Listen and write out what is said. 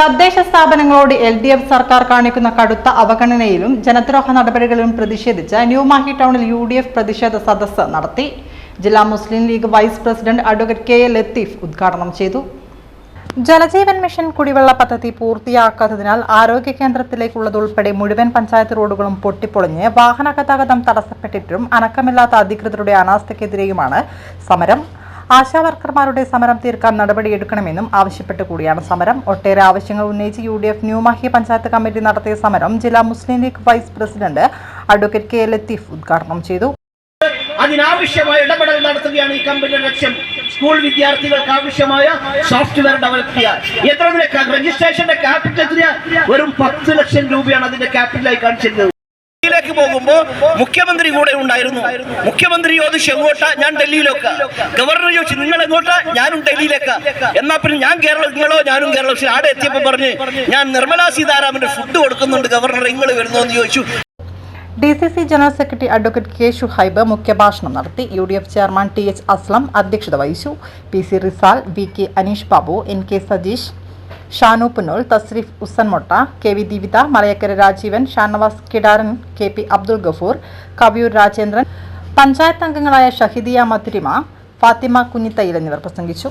തദ്ദേശ സ്ഥാപനങ്ങളോട് L D F സർക്കാർ കാണിക്കുന്ന കടുത്ത അവഗണനയിലും ജനദ്രോഹ നടപടികളിലും പ്രതിഷേധിച്ച് ന്യൂമാഹി ടൗണിൽ യു ഡി എഫ് പ്രതിഷേധ സദസ്സ് നടത്തി. ജില്ലാ Muslim League vice president advocate K A Latheef ഉദ്ഘാടനം ചെയ്തു. ജലജീവൻ മിഷൻ കുടിവെള്ള പദ്ധതി പൂർത്തിയാക്കാത്തതിനാൽ ആരോഗ്യ കേന്ദ്രത്തിലേക്കുള്ളതുൾപ്പെടെ മുഴുവൻ പഞ്ചായത്ത് റോഡുകളും പൊട്ടിപ്പൊളിഞ്ഞ് വാഹന ഗതാഗതം തടസ്സപ്പെട്ടിട്ടും അനക്കമില്ലാത്ത അധികൃതരുടെ അനാസ്ഥയ്ക്കെതിരെയുമാണ് സമരം. ആശാവർക്കർമാരുടെ സമരം തീർക്കാൻ നടപടിയെടുക്കണമെന്നും ആവശ്യപ്പെട്ട് കൂടിയാണ് സമരം. ഒട്ടേറെ ആവശ്യങ്ങൾ ഉന്നയിച്ച് U D F Newmahe panchayat committee നടത്തിയ സമരം ജില്ലാ Muslim League vice president advocate K Latheef ഉദ്ഘാടനം ചെയ്തു. അതിനാവശ്യമായ ഇടപെടൽ നടത്തുകയാണ് ഈ കമ്പനിയുടെ ലക്ഷ്യം. സ്കൂൾ വിദ്യാർത്ഥികൾക്ക് ആവശ്യമായ സോഫ്റ്റ്വെയർ ഡെവലപ്പ് ചെയ്യുക എത്ര രജിസ്ട്രേഷന്റെ ക്യാപിറ്റൽ വെറും പത്ത് ലക്ഷം രൂപയാണ് അതിന്റെ ക്യാപിറ്റലായി കാണിച്ചിരുന്നത് ഡൽഹിയിലേക്ക് പോകുമ്പോൾ മുഖ്യമന്ത്രി കൂടെ ഉണ്ടായിരുന്നു. മുഖ്യമന്ത്രി ചോദിച്ചു എങ്ങോട്ടാ ഞാൻ ഡൽഹിയിലേക്ക്. ഗവർണർ ചോദിച്ചു നിങ്ങൾ എങ്ങോട്ടാ? ഞാനും ഡൽഹിയിലേക്ക്. എന്നാ പിന്നെ ഞാൻ കേരളം നിങ്ങളോ ഞാനും കേരളം പക്ഷേ ആടെ എത്തിയപ്പോൾ പറഞ്ഞ് ഞാൻ നിർമ്മലാ സീതാരാമന്റെ ഫുഡ് കൊടുക്കുന്നുണ്ട് ഗവർണർ നിങ്ങൾ വരുന്നോ എന്ന് ചോദിച്ചു. D C C general secretary advocate K Shuhaib മുഖ്യഭാഷണം നടത്തി. U D F chairman T H Aslam അധ്യക്ഷത വഹിച്ചു. P C Rizal V K Aneesh Babu N K Satheesh Shanu Punol Thasreef Ussanmotta K V Deepitha Malayakkara Rajeevan Shanavas Kidaran K P Abdul Gafoor Kaviyoor Rajendran panchayat അംഗങ്ങളായ ഷഹിദിയ മധുരിമ ഫാത്തിമ കുഞ്ഞിത്തൈൽ എന്നിവർ പ്രസംഗിച്ചു.